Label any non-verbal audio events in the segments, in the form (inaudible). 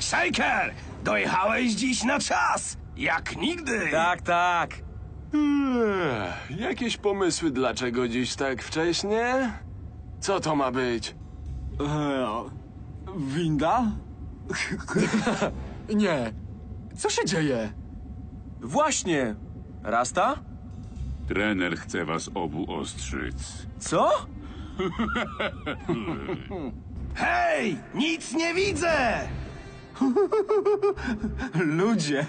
Shaker! Dojechałeś dziś na czas! Jak nigdy! Tak, tak. Ech, Jakieś pomysły, dlaczego dziś tak wcześnie? Co to ma być? Winda? (laughs) Nie. Co się dzieje? Właśnie. Rasta? Trener chce was obu ostrzyc. Co? (laughs) Hej! Nic nie widzę! (laughs) Ludzie.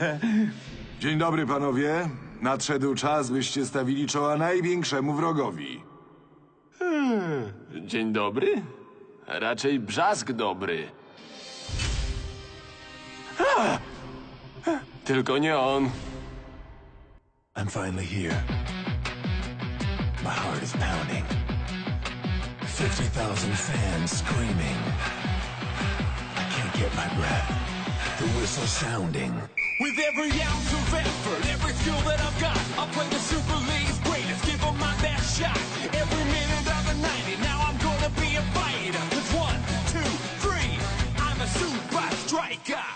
Dzień dobry, panowie. Nadszedł czas, byście stawili czoła największemu wrogowi. Dzień dobry? Raczej brzask dobry. Ah! Tylko nie on. I'm finally here. My heart is pounding. 50,000 fans screaming. I can't get my breath. The whistle sounding. With every ounce of effort, every skill that I've got, I'll play the Super League's greatest, give 'em my best shot. Every minute of the 90, now I'm gonna be a fighter. Cause one, two, three, I'm a super. Striker.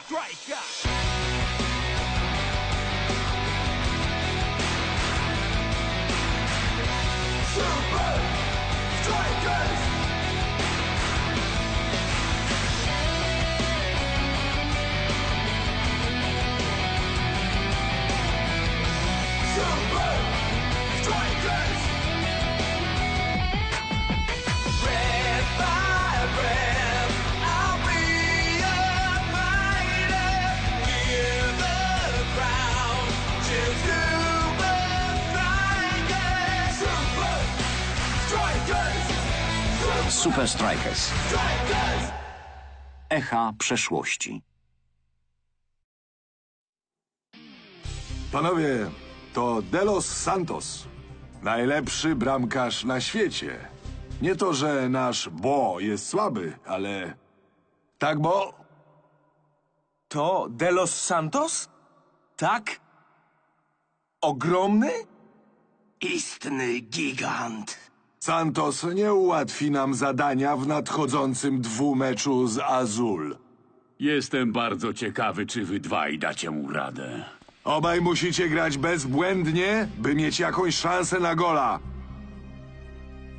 Super Strikers. Echa przeszłości. Panowie, to Delos Santos. Najlepszy bramkarz na świecie. Nie to, że nasz Bo jest słaby, ale... Tak, Bo? To Delos Santos? Tak? Ogromny? Istny gigant! Santos nie ułatwi nam zadania w nadchodzącym dwumeczu z Azul. Jestem bardzo ciekawy, czy wy dwaj dacie mu radę. Obaj musicie grać bezbłędnie, by mieć jakąś szansę na gola.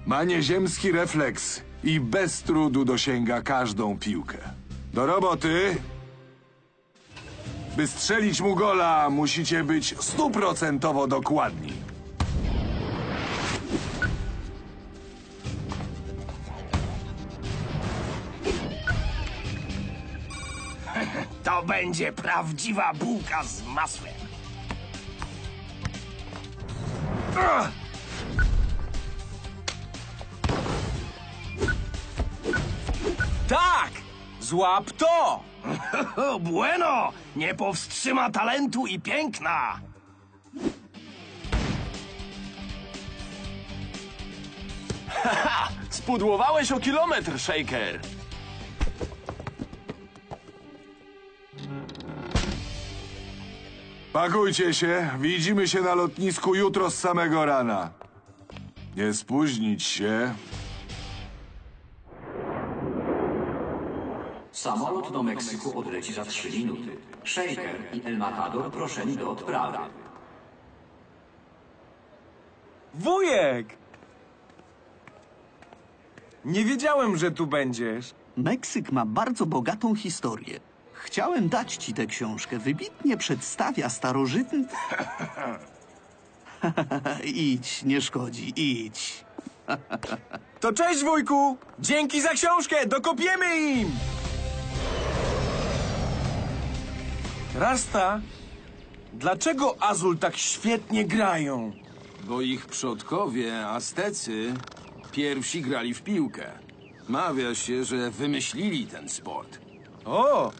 Ma nieziemski refleks i bez trudu dosięga każdą piłkę. Do roboty! By strzelić mu gola, musicie być stuprocentowo dokładni. Będzie prawdziwa bułka z masłem. Tak! Złap to! (laughs) Bueno! Nie powstrzyma talentu i piękna! (laughs) Spudłowałeś o kilometr, Shaker. Pakujcie się, widzimy się na lotnisku jutro z samego rana. Nie spóźnić się. Samolot do Meksyku odleci za 3 minuty. Shaker i El Matador proszeni do odprawy. Wujek! Nie wiedziałem, że tu będziesz. Meksyk ma bardzo bogatą historię. Chciałem dać ci tę książkę. Wybitnie przedstawia starożytny. (laughs) idź, nie szkodzi, idź. (laughs) To cześć, wujku! Dzięki za książkę! Dokopiemy im! Rasta, dlaczego Azul tak świetnie grają? Bo ich przodkowie, Aztecy, pierwsi grali w piłkę. Mawia się, że wymyślili ten sport. O!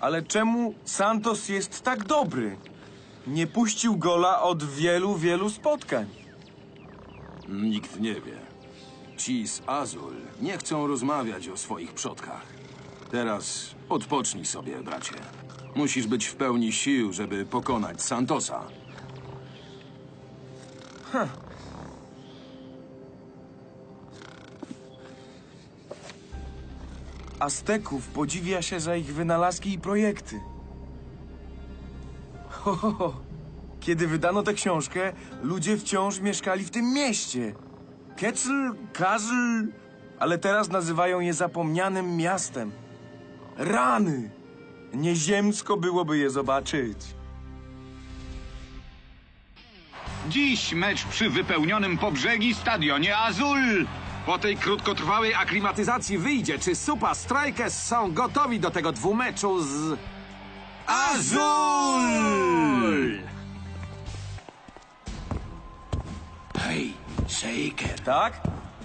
Ale czemu Santos jest tak dobry? Nie puścił gola od wielu, wielu spotkań. Nikt nie wie. Ci z Azul nie chcą rozmawiać o swoich przodkach. Teraz odpocznij sobie, bracie. Musisz być w pełni sił, żeby pokonać Santosa. Azteków podziwia się za ich wynalazki i projekty. Ho, ho, ho. Kiedy wydano tę książkę, ludzie wciąż mieszkali w tym mieście. Quetzalcoatl, ale teraz nazywają je zapomnianym miastem. Rany! Nieziemsko byłoby je zobaczyć. Dziś mecz przy wypełnionym po brzegi stadionie Azul. Po tej krótkotrwałej aklimatyzacji wyjdzie, czy Supa Strikers są gotowi do tego dwumeczu z... Azul! Hej, Shaker, Tak?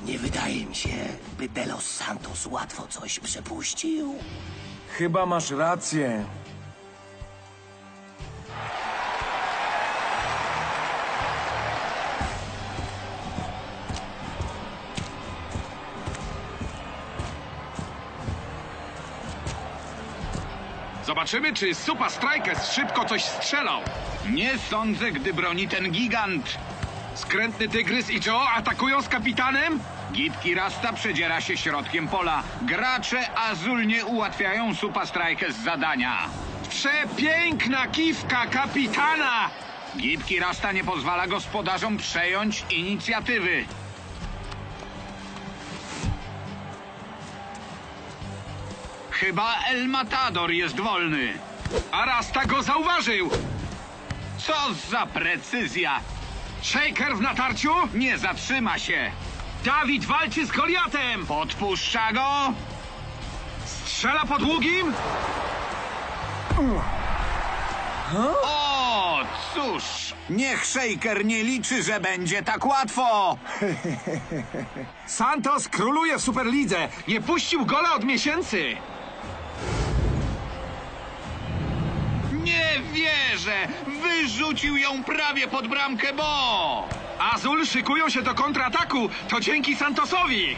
nie wydaje mi się, by De Los Santos łatwo coś przepuścił. Chyba masz rację. Zobaczymy, czy Supa Strikers szybko coś strzelał. Nie sądzę, gdy broni ten gigant. Skrętny Tygrys i Joe atakują z kapitanem? Gitki Rasta przedziera się środkiem pola. Gracze Azul nie ułatwiają Supa Strikers zadania. Przepiękna kiwka kapitana! Gitki Rasta nie pozwala gospodarzom przejąć inicjatywy. Chyba El Matador jest wolny. A Rasta go zauważył! Co za precyzja! Shaker w natarciu? Nie zatrzyma się! Dawid walczy z Goliatem! Podpuszcza go! Strzela po długim? O, cóż! Niech Shaker nie liczy, że będzie tak łatwo! (laughs) Santos króluje w Superlidze. Nie puścił gola od miesięcy. Nie wierzę! Wyrzucił ją prawie pod bramkę Bo! Azul szykują się do kontrataku. To dzięki Santosowi.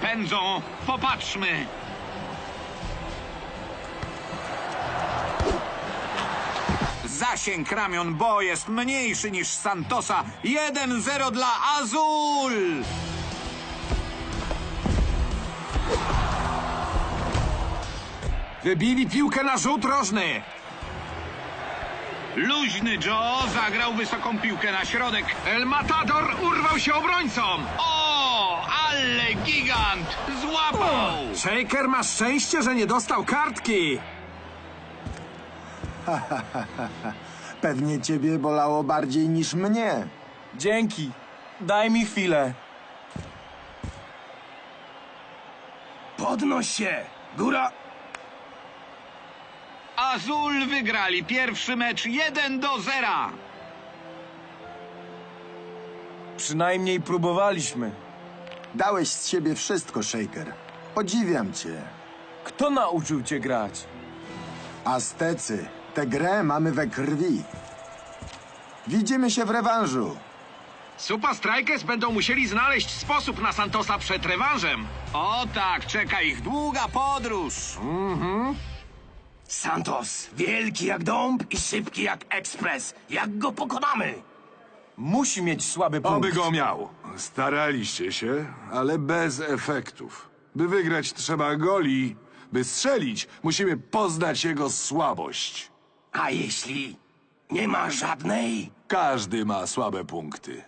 Pędzą, popatrzmy! Zasięg ramion Bo jest mniejszy niż Santosa. 1-0 dla Azul! Wybili piłkę na rzut rożny. Luźny Joe zagrał wysoką piłkę na środek. El Matador urwał się obrońcom. O, ale gigant! Złapał! Shaker ma szczęście, że nie dostał kartki. (laughs) Pewnie ciebie bolało bardziej niż mnie. Dzięki. Daj mi chwilę. Podnoś się! Góra! Azul wygrali pierwszy mecz 1 do 0. Przynajmniej próbowaliśmy. Dałeś z siebie wszystko, Shaker. Podziwiam cię. Kto nauczył cię grać? Aztecy, tę grę mamy we krwi. Widzimy się w rewanżu. Supa Strikers będą musieli znaleźć sposób na Santosa przed rewanżem. O tak, czeka ich długa podróż. Santos, wielki jak dąb i szybki jak ekspres. Jak go pokonamy? Musi mieć słaby punkt. Oby go miał. Staraliście się, ale bez efektów. By wygrać trzeba goli. By strzelić, musimy poznać jego słabość. A jeśli nie ma żadnej? Każdy ma słabe punkty.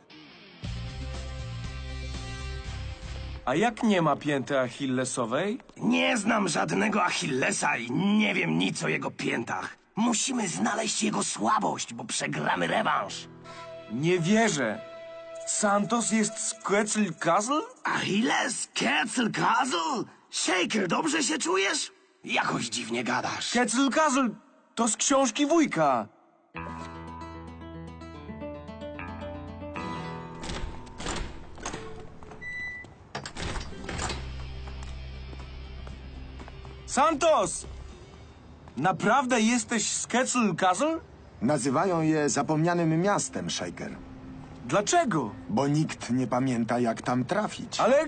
A jak nie ma pięty achillesowej? Nie znam żadnego Achillesa i nie wiem nic o jego piętach. Musimy znaleźć jego słabość, bo przegramy rewanż. Nie wierzę. Santos jest z Quetzalcoatl? Achilles? Quetzalcoatl? Shaker, dobrze się czujesz? Jakoś dziwnie gadasz. Quetzalcoatl to z książki wujka. Santos! Naprawdę jesteś z Quetzalcoatl? Nazywają je zapomnianym miastem, Shaker. Dlaczego? Bo nikt nie pamięta, jak tam trafić. Ale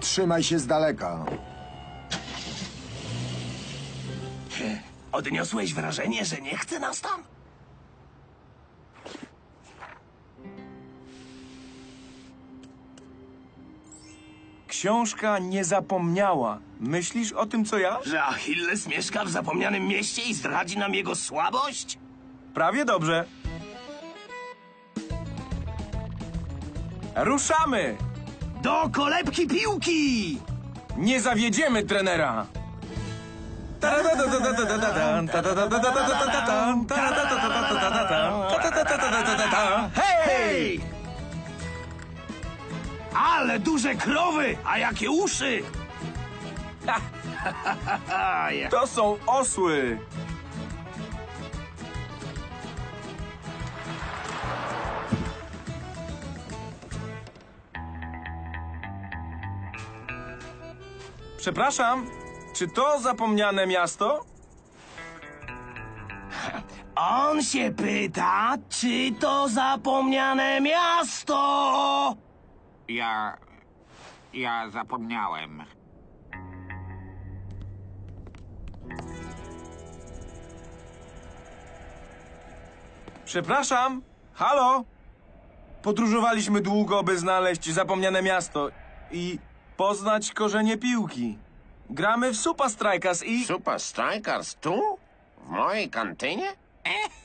Trzymaj się z daleka. Odniosłeś wrażenie, że nie chce nas tam? Książka nie zapomniała. Myślisz o tym, co ja? Że Achilles mieszka w zapomnianym mieście i zdradzi nam jego słabość? Prawie dobrze. Ruszamy! Do kolebki piłki! Nie zawiedziemy trenera! Hej! Ale duże krowy, a jakie uszy! (laughs) To są osły! Przepraszam, czy to zapomniane miasto? On się pyta, czy to zapomniane miasto? Ja... ja zapomniałem. Przepraszam, halo? Podróżowaliśmy długo, by znaleźć zapomniane miasto i poznać korzenie piłki. Gramy w Supa Strikers i... Super Strikers tu? W mojej kantynie? (laughs)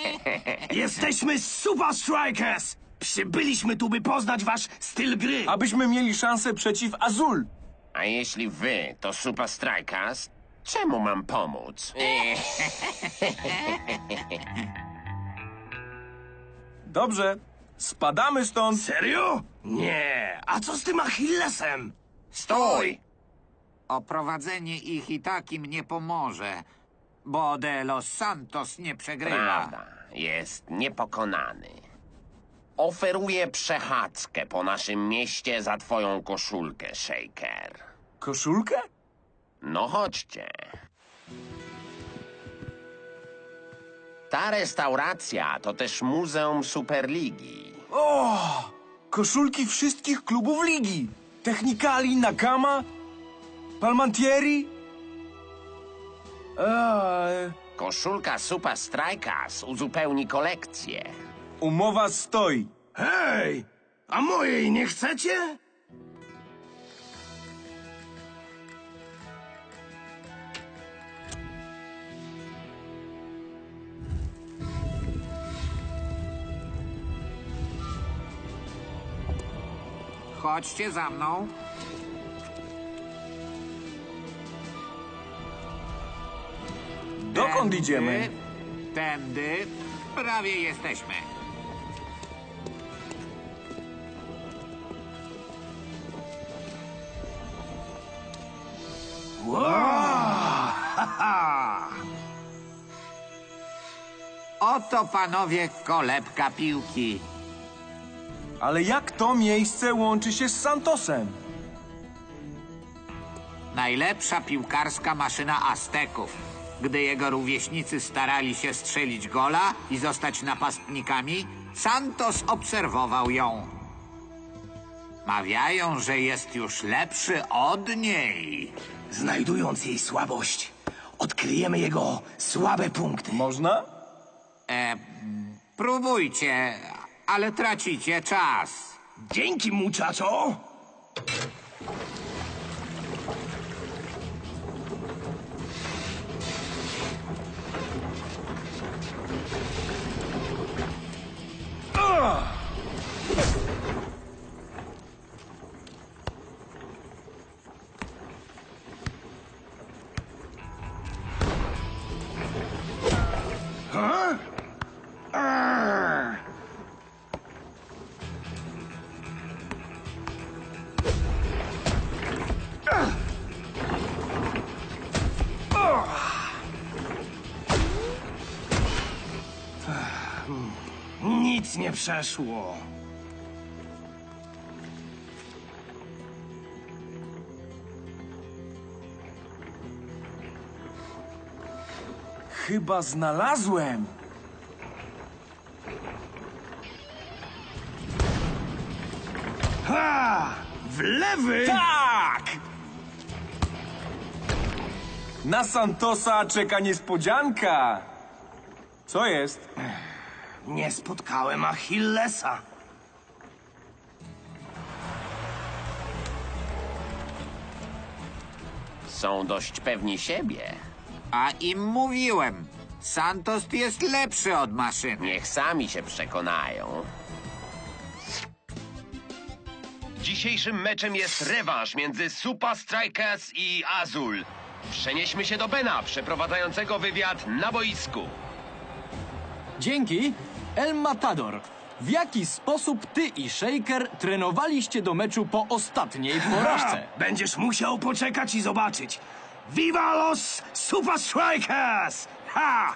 (laughs) Jesteśmy Super Strikers! Przybyliśmy tu, by poznać wasz styl gry. Abyśmy mieli szansę przeciw Azul. A jeśli wy to Super Strikers, czemu mam pomóc? (laughs) Dobrze, spadamy stąd. Serio? Nie. A co z tym Achillesem? Stój! Oprowadzenie ich i tak im nie pomoże, bo de Los Santos nie przegrywa. Prawda, jest niepokonany. Oferuję przechadzkę po naszym mieście za twoją koszulkę, Shaker. Koszulkę? No chodźcie. Ta restauracja to też Muzeum Superligi. O! Koszulki wszystkich klubów ligi. Technikali, Nakama, Palmantieri. Eee, Koszulka Super Strikers uzupełni kolekcję. Umowa stoi. Hej! A mojej nie chcecie? Chodźcie za mną. Dokąd Tędy, idziemy? Tędy. Prawie jesteśmy. Oto panowie kolebka piłki. Ale jak to miejsce łączy się z Santosem? Najlepsza piłkarska maszyna Azteków. Gdy jego rówieśnicy starali się strzelić gola i zostać napastnikami, Santos obserwował ją. Mawiają, że jest już lepszy od niej. Znajdując jej słabość, odkryjemy jego słabe punkty. Można? E, próbujcie, ale tracicie czas. Dzięki, muchacho! Huh? Nic nie przeszło. Chyba znalazłem. Ha! W lewy! Tak! Na Santosa czeka niespodzianka. Co jest? Nie spotkałem Achillesa. Są dość pewni siebie. A im mówiłem. Santos jest lepszy od maszyny. Niech sami się przekonają. Dzisiejszym meczem jest rewanż między Super Strikers i Azul. Przenieśmy się do Bena, przeprowadzającego wywiad na boisku. Dzięki. El Matador. W jaki sposób ty i Shaker trenowaliście do meczu po ostatniej porażce? (laughs) Będziesz musiał poczekać i zobaczyć. Viva los Super Strikers! Ha!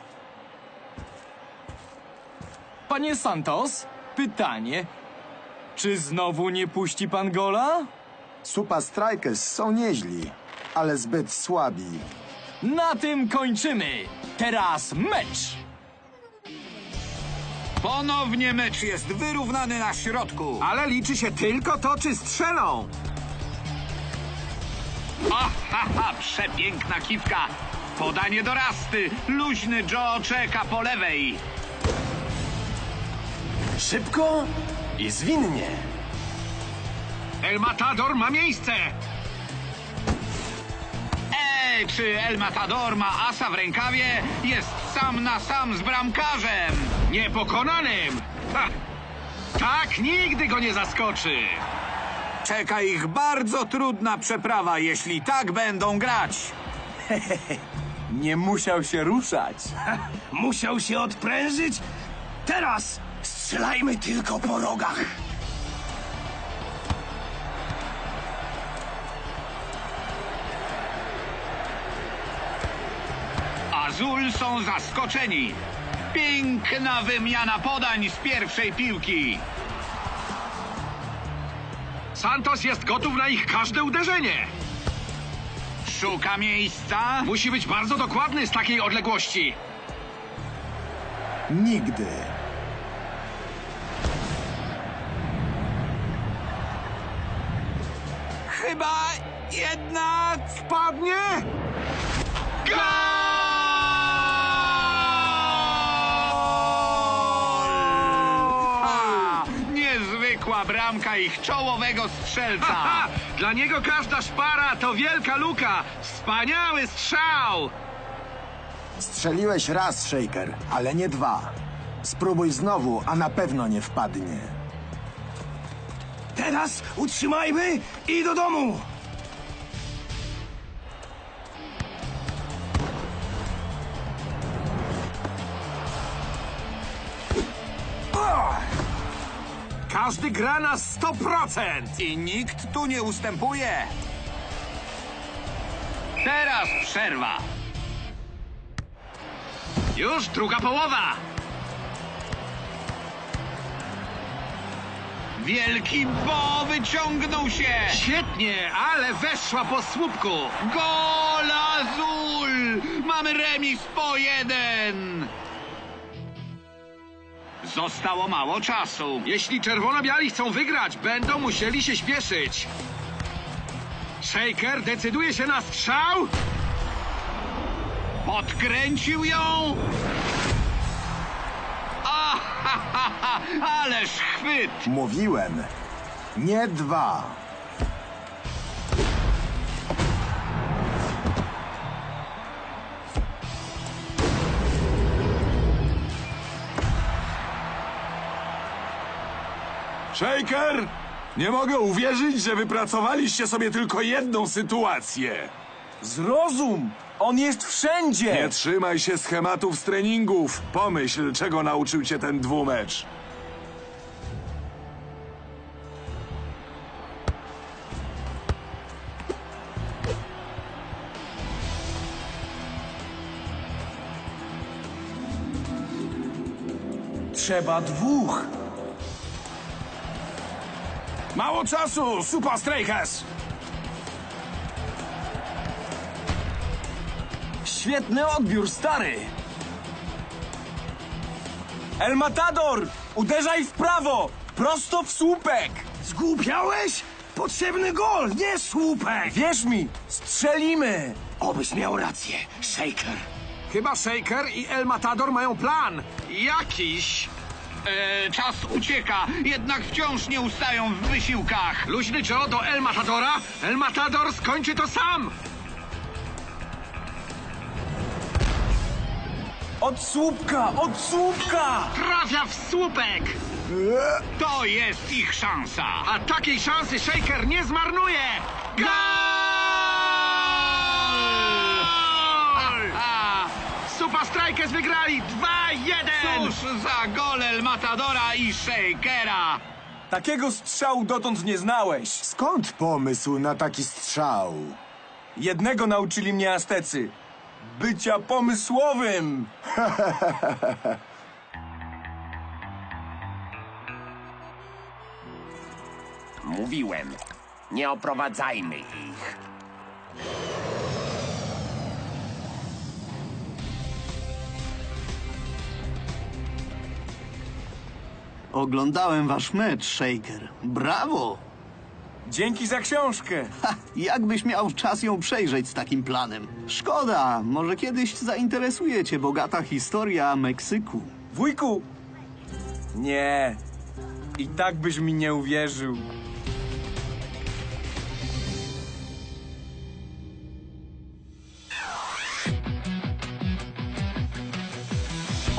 Panie Santos, pytanie. Czy znowu nie puści pan gola? Super Strikers są nieźli, ale zbyt słabi. Na tym kończymy. Teraz mecz. Ponownie mecz jest wyrównany na środku. Ale liczy się tylko to, czy strzelą. O, ha, ha, przepiękna kiwka. Podanie do rasty. Luźny Joe czeka po lewej. Szybko i zwinnie. El Matador ma miejsce. Czy El Matador ma asa w rękawie? Jest sam na sam z bramkarzem. Niepokonanym. Ha. Tak nigdy go nie zaskoczy. Czeka ich bardzo trudna przeprawa, jeśli tak będą grać. (laughs) Nie musiał się ruszać. Musiał się odprężyć? Teraz strzelajmy tylko po rogach. Azul są zaskoczeni. Piękna wymiana podań z pierwszej piłki. Santos jest gotów na ich każde uderzenie. Szuka miejsca. Musi być bardzo dokładny z takiej odległości. Nigdy. Chyba jednak Wpadnie? A, bramka ich czołowego strzelca. Ha! Dla niego każda szpara to wielka luka. Wspaniały strzał! Strzeliłeś raz, Shaker, ale nie dwa. Spróbuj znowu, a na pewno nie wpadnie. Teraz utrzymajmy i do domu. Każdy gra na 100%. i nikt tu nie ustępuje. Teraz przerwa. Już druga połowa. Wielki Bo wyciągnął się. Świetnie, ale weszła po słupku. Gol Azul! Mamy remis po jeden. Zostało mało czasu. Jeśli czerwono-biali chcą wygrać, będą musieli się śpieszyć. Shaker decyduje się na strzał. Podkręcił ją. A, ha, ależ chwyt! Mówiłem. Nie dwa. Shaker! Nie mogę uwierzyć, że wypracowaliście sobie tylko jedną sytuację. Zrozum! On jest wszędzie! Nie trzymaj się schematów z treningów. Pomyśl, czego nauczył cię ten dwumecz. Trzeba dwóch. Mało czasu, Super Strikers! Świetny odbiór, stary! El Matador! Uderzaj w prawo! Prosto w słupek! Zgłupiałeś? Potrzebny gol, nie słupek! Wierz mi, strzelimy! Obyś miał rację, Shaker. Chyba Shaker i El Matador mają plan. Jakiś. E, czas ucieka, jednak wciąż nie ustają w wysiłkach. Luźny Joe do El Matadora? El Matador skończy to sam! Od słupka! Od słupka! Trafia w słupek! To jest ich szansa, a takiej szansy Shaker nie zmarnuje! Gol! Strikers wygrali 2-1! Cóż za gol El Matadora i Shakera! Takiego strzału dotąd nie znałeś. Skąd pomysł na taki strzał? Jednego nauczyli mnie Aztecy. Bycia pomysłowym. (laughs) Mówiłem, nie oprowadzajmy ich. Oglądałem wasz mecz, Shaker. Brawo! Dzięki za książkę. Ha, jakbyś miał czas ją przejrzeć z takim planem. Szkoda, może kiedyś zainteresuje cię bogata historia Meksyku. Wujku! Nie. I tak byś mi nie uwierzył.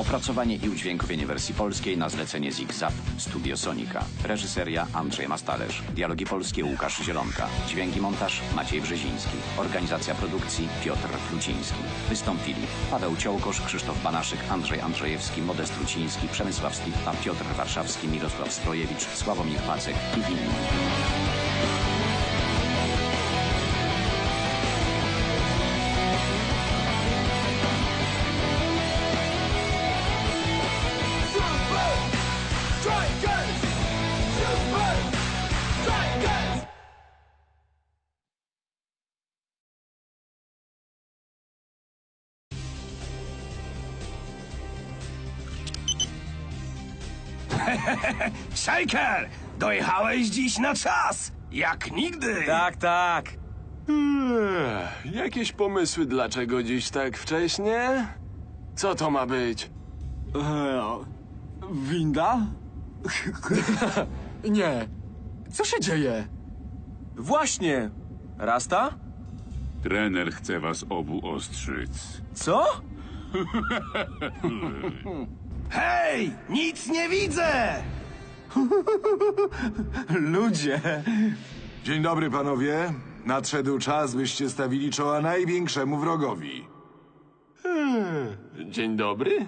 Opracowanie i udźwiękowienie wersji polskiej na zlecenie ZigZap Studio Sonika. Reżyseria Andrzej Mastalerz. Dialogi polskie Łukasz Zielonka. Dźwięki montaż Maciej Brzeziński. Organizacja produkcji Piotr Pluciński. Wystąpili Paweł Ciołkosz, Krzysztof Banaszyk, Andrzej Andrzejewski, Modest Truciński, Przemysław Stipa, Piotr Warszawski, Mirosław Strojewicz, Sławomir Pacek i inni. Shaker! Dojechałeś dziś na czas! Jak nigdy! Tak, tak. Ech, Jakieś pomysły, dlaczego dziś tak wcześnie? Co to ma być? E, winda? (laughs) nie. Co się dzieje? Właśnie. Rasta? Trener chce was obu ostrzyc. Co? Hej! Nic nie widzę! Ludzie. Dzień dobry, panowie. Nadszedł czas, byście stawili czoła największemu wrogowi. Hmm, Dzień dobry?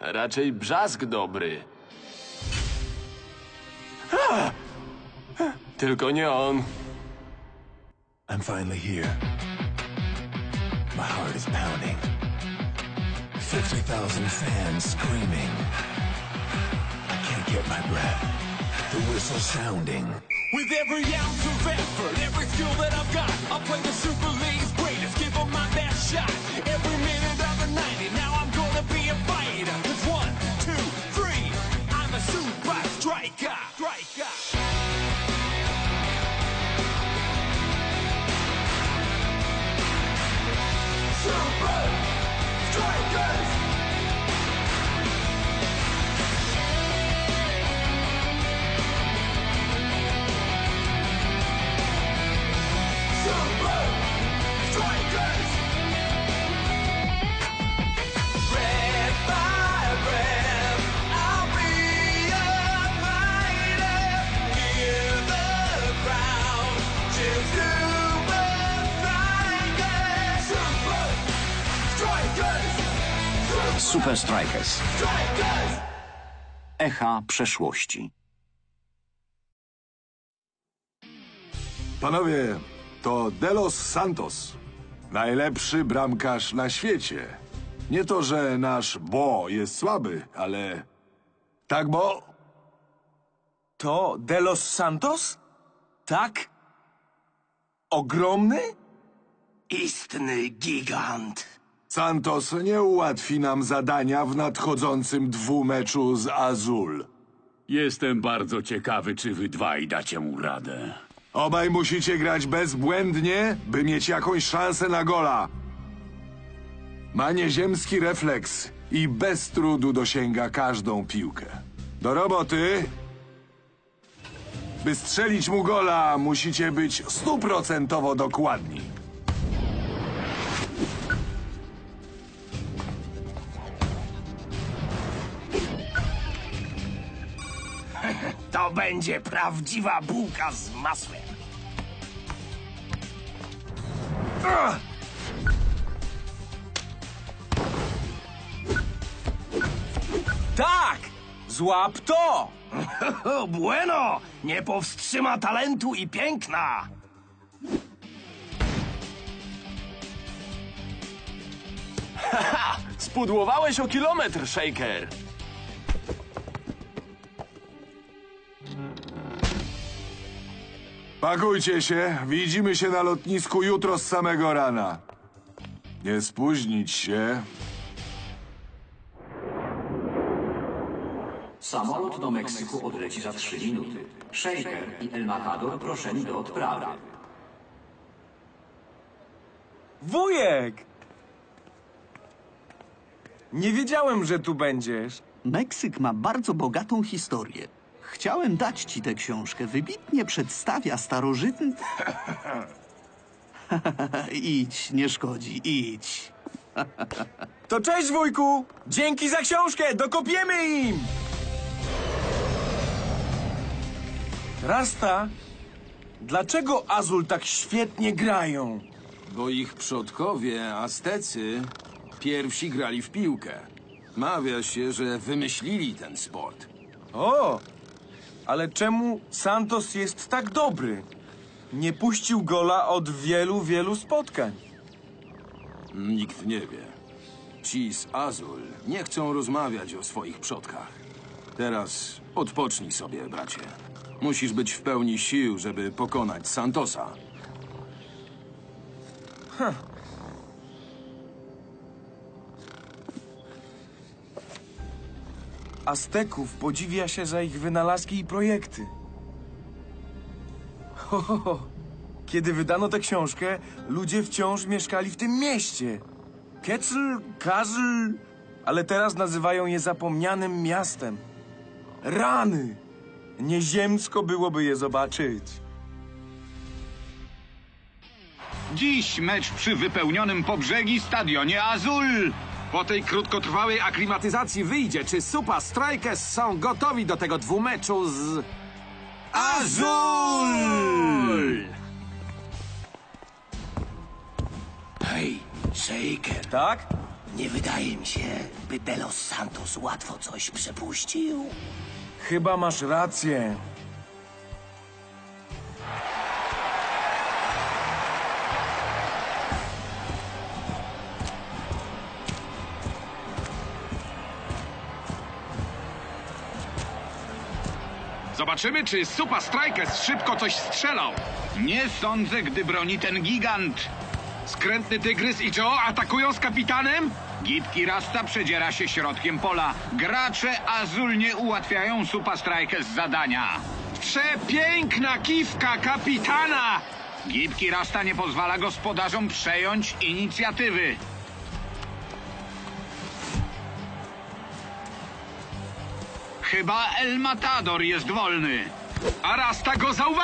Raczej brzask dobry. Ah! Tylko nie on. I'm finally here. My heart is pounding. 50,000 fans screaming. Get my breath. The whistle sounding. With every ounce of effort, every skill that I've got, I'll play the Super League's greatest, give 'em my best shot. Every minute of the 90, now I'm gonna be a fighter. Super Strikers. Echa przeszłości. Panowie, to Delos Santos. Najlepszy bramkarz na świecie. Nie to, że nasz Bo jest słaby, ale... Tak, Bo? To De Los Santos? Tak? Ogromny? Istny gigant. Santos nie ułatwi nam zadania w nadchodzącym dwumeczu z Azul. Jestem bardzo ciekawy, czy wy dwaj dacie mu radę. Obaj musicie grać bezbłędnie, by mieć jakąś szansę na gola. Ma nieziemski refleks i bez trudu dosięga każdą piłkę. Do roboty! By strzelić mu gola, musicie być stuprocentowo dokładni. To będzie prawdziwa bułka z masłem. Ugh! Tak! Złap to! (laughs) bueno! Nie powstrzyma talentu i piękna! Haha! Spudłowałeś o kilometr, Shaker! Pakujcie się, widzimy się na lotnisku jutro z samego rana. Nie spóźnić się. Samolot do Meksyku odleci za 3 minuty. Shaker i El Matador proszeni do odprawy. Wujek! Nie wiedziałem, że tu będziesz. Meksyk ma bardzo bogatą historię. Chciałem dać ci tę książkę. Wybitnie przedstawia starożytny... (laughs) idź, nie szkodzi, idź. (laughs) To cześć, wujku! Dzięki za książkę! Dokopiemy im! Rasta, dlaczego Azul tak świetnie grają? Bo ich przodkowie, Aztecy, pierwsi grali w piłkę. Mawia się, że wymyślili ten sport. O! Ale czemu Santos jest tak dobry? Nie puścił gola od wielu, wielu spotkań. Nikt nie wie. Ci z Azul nie chcą rozmawiać o swoich przodkach. Teraz odpocznij sobie, bracie. Musisz być w pełni sił, żeby pokonać Santosa. Azteków podziwia się za ich wynalazki i projekty. Ho, ho, ho. Kiedy wydano tę książkę, ludzie wciąż mieszkali w tym mieście. Quetzal, Kazl, ale teraz nazywają je zapomnianym miastem. Rany! Nieziemsko byłoby je zobaczyć. Dziś mecz przy wypełnionym po brzegi stadionie Azul. Po tej krótkotrwałej aklimatyzacji wyjdzie, czy Supa Strikers są gotowi do tego dwumeczu z... Azul! Hej, Shaker. Tak? Nie wydaje mi się, by Delos Santos łatwo coś przepuścił. Chyba masz rację. Zobaczymy, czy Supa Strikers szybko coś strzelał. Nie sądzę, gdy broni ten gigant. Skrętny tygrys i Joe atakują z kapitanem? Gipki Rasta przedziera się środkiem pola. Gracze Azul nie ułatwiają Supa Strikers zadania. Przepiękna kiwka kapitana! Gipki Rasta nie pozwala gospodarzom przejąć inicjatywy. Chyba El Matador jest wolny. A Rasta go zauważył.